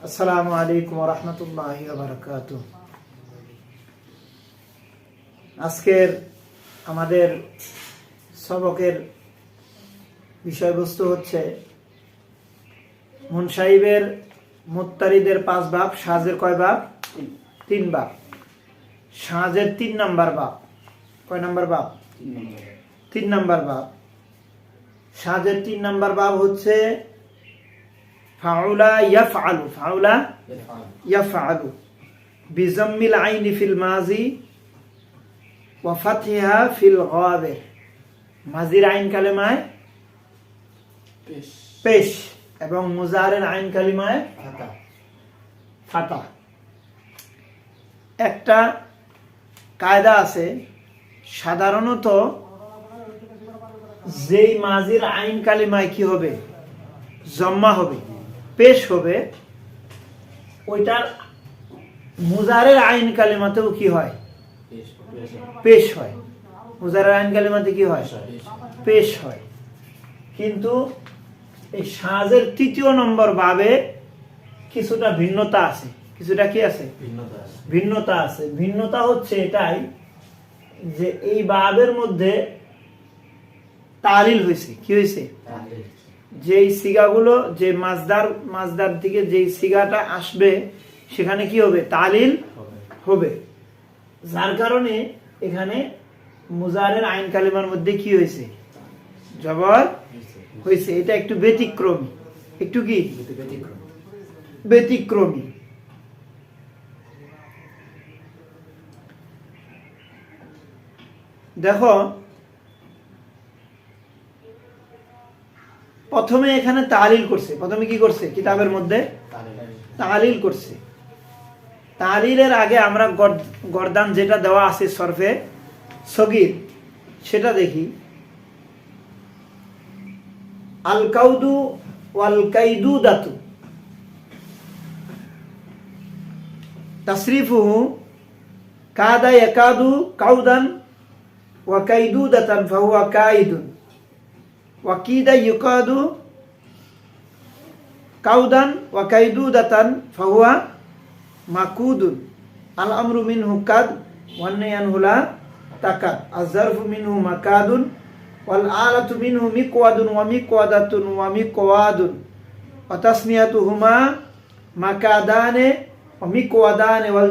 আসসালামু আলাইকুম রহমতুল্লাহ বারকাত আজকের আমাদের সবকের বিষয়বস্তু হচ্ছে মুন সাহিবের মুত্তারিদের পাঁচ বাপ সাজের কয় বাপ? তিন বাপ। সাজের তিন নাম্বার বাপ। কয় নাম্বার বাপ। তিন নাম্বার বাপ। সাজের তিন নাম্বার বাপ হচ্ছে ফাউলা ইয়াফআলু ফাউলা ইয়াফআলু। বিজাম্মিল আইনি ফিল মাজি ওয়া ফাতহিহা ফিল গাওয়াবে মাজির আইন কালেমায় পেশ। এবং মুজারের আইন কালিমায় ফাতা। একটা কায়দা আছে সাধারণত যেই মাজির আইন কালিমায় কি হবে? জম্মা হবে। পেশ হবে ওইটার মুজারের আইন কালিমাতেও কি হয়? পেশ হয়। মুজারের আইন কালিমাতে কি হয়? পেশ হয়। কিন্তু এই সাজের তৃতীয় নম্বর বাবে কিছুটা ভিন্নতা আছে। কিছুটা কি আছে? ভিন্নতা আছে। ভিন্নতা হচ্ছে এটাই যে এই বাবের মধ্যে তালিল হয়েছে। কি হয়েছে? যেই সিগাগুলো, যে মাছদার মাছদার থেকে যেই সিগাটা আসবে, সেখানে কি হবে? তালিল হবে। যার কারণে এখানে মুজারের আইন কালিমার মধ্যে কি হয়েছে? জবর হয়েছে। এটা একটু ব্যতিক্রমী। একটু কি? ব্যতিক্রমী। দেখো প্রথমে এখানে তালিল করছে। প্রথমে কি করছে? কিতাবের মধ্যে? তালিল করছে। তালিলের আগে আমরা গর- গরদান যেটা দেওয়া আছে সরফে, সগির, সেটা দেখি। আল কাউদু দাতু তাসরিফুহু, কাদা ইয়াকাদু কাউদান ওয়া কাইদু দাতান ফাহুয়া কাইদুন। ওয়াকিদা ইউকাদু কাউদান ওয়া কাইদুদাতান ফাহুয়া মাকুদুন আল আমরু মিনহু কাদ ওয়ান্নায়ান হুলা তাকাদ আজারফু মিনহু মাকাদুন ওয়াল আলাতু মিনহু মিকওয়াদুন ওয়া মিকওয়াদাতুন ওয়া মিকওয়াদুন ওয়া তাসনিয়াতুহুমা মাকাদানে ওয়া মিকওয়াদানে ওয়াল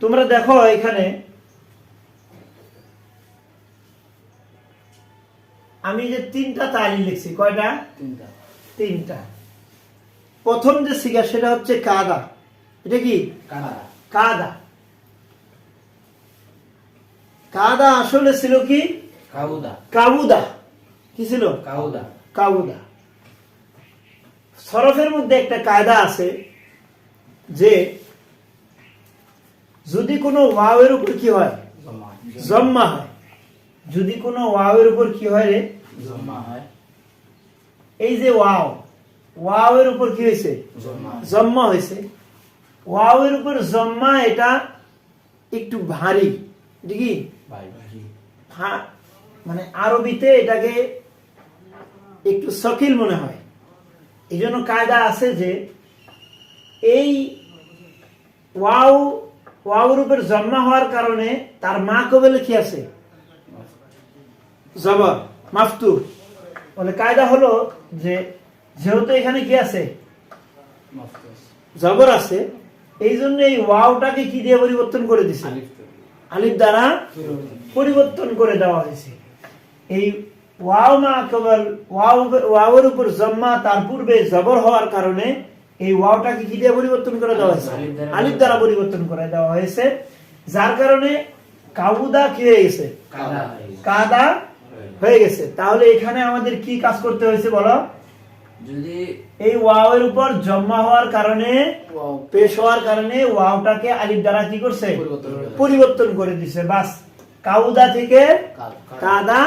তোমরা দেখো এখানে আমি যে তিনটা তালি লিখছি কয়টা? তিনটা। তিনটা। প্রথম যে সিগা সেটা হচ্ছে কাদা। এটা কি? কাদা। কাদা। আসলে ছিল কি? কাবুদা কাবুদা কি ছিল? কাউদা। কাবুদা সরফের মধ্যে একটা কায়দা আছে যে যদি কোনো ওয়াওয়ের উপর কি হয়? জম্মা হয়। যদি কোনো ওয়াওয়ের উপর কি হয় রে? এই যে ওয়াও ওয়াওয়ের উপর কি হয়েছে? জম্মা হয়েছে। ওয়াওয়ের উপর জম্মা এটা একটু ভারী। কি? মানে আরবিতে এটাকে একটু সকিল মনে হয়। এই জন্য কায়দা আছে যে এই ওয়াও ওয়াওর উপর জন্মা হওয়ার কারণে তার মা কবেলে কি আছে? জবর মাফতু বলে কায়দা হলো যে যেহেতু এখানে কি আছে? জবর আছে এই জন্য এই ওয়াওটাকে কি দিয়ে পরিবর্তন করে দিছে? আলিফ দ্বারা পরিবর্তন করে দেওয়া হয়েছে। এই ওয়াও মা কেবল ওয়াও ওয়াওয়ের উপর জম্মা তার পূর্বে জবর হওয়ার কারণে এই ওয়াওটাকে কি দিয়ে পরিবর্তন করে দেওয়া হয়েছে? আলিফ দ্বারা পরিবর্তন। করে দেওয়া হয়েছে। যার কারণে কাবুদা কি হয়ে গেছে? কাদা হয়ে গেছে। তাহলে এখানে আমাদের কি কাজ করতে হয়েছে বলো? যদি এই ওয়াওয়ের উপর জম্মা হওয়ার কারণে পেশ হওয়ার কারণে ওয়াওটাকে আলিফ দ্বারা কি করছে? পরিবর্তন করে দিছে। বাস কাউদা থেকে কাদা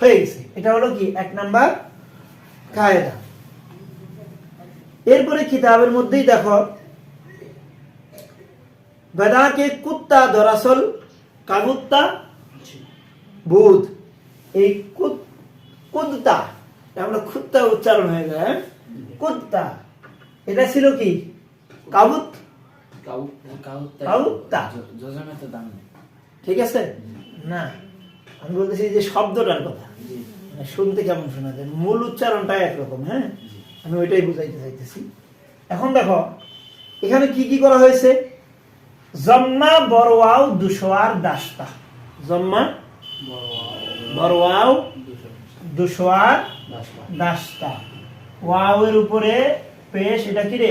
হয়ে গেছে। এটা হলো কি? এক নাম্বার কায়দা। এরপরে কিতাবের মধ্যেই দেখো, বেদাকে কুত্তা দরাসল কাবুত্তা বুধ এই কুদ্তা আমরা কুত্তা উচ্চারণ হয়ে যায় হ্যাঁ? কুত্তা। এটা ছিল কি? কাবুত। ঠিক আছে? না, আমি বলতেছি যে শব্দটার কথা। মানে শুনতে কেমন শোনা যায়। মূল উচ্চারণটাই একরকম হ্যাঁ? আমি ওইটাই বুঝাইতে চাইতেছি। এখন দেখো এখানে কি কি করা হয়েছে? জম্মা বড়ওয়াও দুশোয়ার দাস্তা জম্মা বড় ওয়াও, বড়ওয়াও দুশোয়ার। দাস্তা ওয়াওয়ের উপরে পেশ এটা কি রে?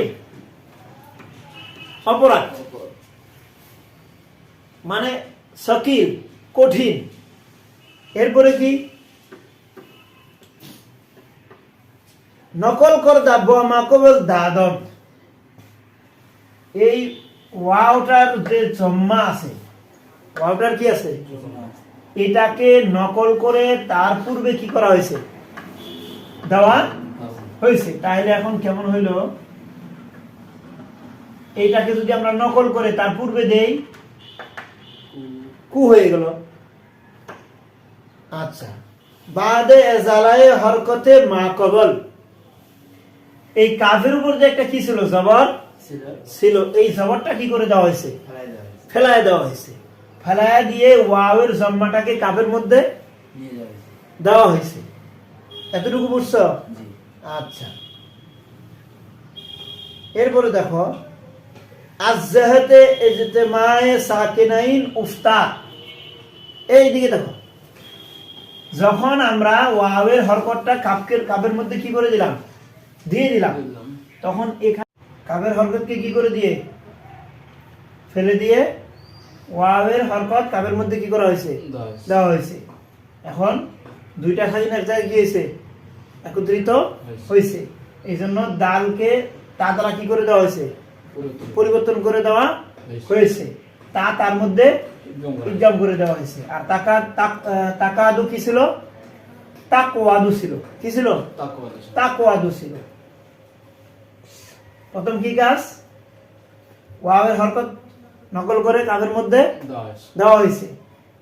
অপরাধ। মানে সকিল কঠিন। এরপরে কি? নকল কর দাব্য মাকবল দাদন এই ওয়াওটার যে জম্মা আছে ওয়াওটার কি আছে? এটাকে নকল করে তার পূর্বে কি করা হয়েছে? দেওয়া হয়েছে। তাহলে এখন কেমন হইল? এইটাকে যদি আমরা নকল করে তার পূর্বে দেই, কু- হয়ে গেল। আচ্ছা। বাদে এজালায়ে হরকতে মা কবল। এই কাজের উপর যে একটা কি ছিল জবর? ছিল, এই জবরটা কি করে দেওয়া হয়েছে। ফেলায় দেওয়া হয়েছে। ফেলায় দিয়ে ওয়াওয়ের জম্মাটাকে কাপের মধ্যে। দেওয়া হয়েছে। এতটুকু বুঝছ। আচ্ছা। এরপরে দেখো আজহাতে ইজতিমায়ে সাকিনাইন উফতা। এই দিকে দেখো। যখন আমরা ওয়াওয়ের হরকতটা কাপকের কাপের মধ্যে কি করে দিলাম? দিয়ে দিলাম তখন এখানে কাপের হরকতকে কি করে দিয়ে ফেলে দিয়ে ওয়াওয়ের হরকত কাপের মধ্যে কি করা হয়েছে দেওয়া হয়েছে। এখন দুইটা স্বাধীন এক জায়গায় গিয়েছে একত্রিত হয়েছে। এই জন্য ডালকে তা দ্বারা কি করে দেওয়া হয়েছে পরিবর্তন। করে দেওয়া হয়েছে। তা তার মধ্যে একদম করা। দেওয়া হয়েছে আর টাকা তাকাদু কি ছিল তাকওয়াদু ছিল কি ছিল। তাকওয়াদু ছিল প্রথম কি কাজ? ওয়াবের হরকত নকল করে কাবের মধ্যে দেওয়া হয়েছে।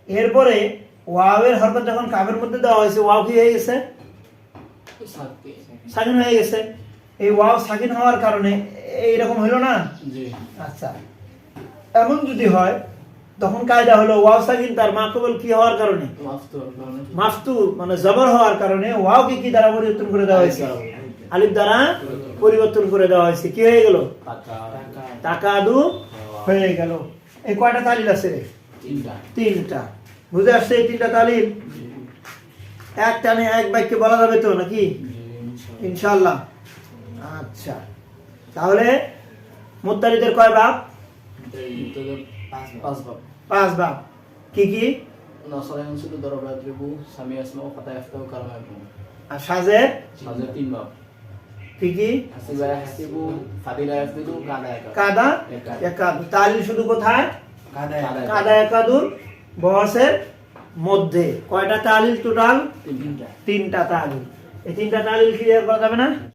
এরপরে ওয়াবের হরকত যখন কাবের মধ্যে দেওয়া হয়েছে ওয়াও কি হয়ে গেছে। সাকিন। হয়ে গেছে। এই ওয়াও সাকিন হওয়ার কারণে এইরকম হইল না? আচ্ছা। এমন যদি হয় তখন কায়দা হলো ওয়াও সাকিন তার মাকবল কি হওয়ার কারণে? মাফতু মানে জবর হওয়ার কারণে ওয়াও কি কি দ্বারা পরিবর্তন করে দেওয়া হয়েছে? আলিফ দ্বারা পরিবর্তন করে দেওয়া হয়েছে। কি হয়ে গেল? টাকা। আদু হয়ে গেল। এই কয়টা তালিল আছে? রে তিনটা। তিনটা। বুঝে আসছে এই তিনটা তালিল। এক টানে এক বাক্যে বলা যাবে তো নাকি? ইনশাল্লাহ আচ্ছা। তাহলে মুত্তারিদের কয় বাপ? পাঁচ বাপ। পাঁচ বাপ। কি কি? আর সাজে সাজে তিন বাপ। ইয়াফদিলু, কাদা? একাদ। তালিল শুধু কোথায়? কাদা একাদুর বহসের মধ্যে। কয়টা তালিল টোটাল তিনটা। তিনটা তালিল এই তিনটা তালিল ক্লিয়ার করা যাবে না?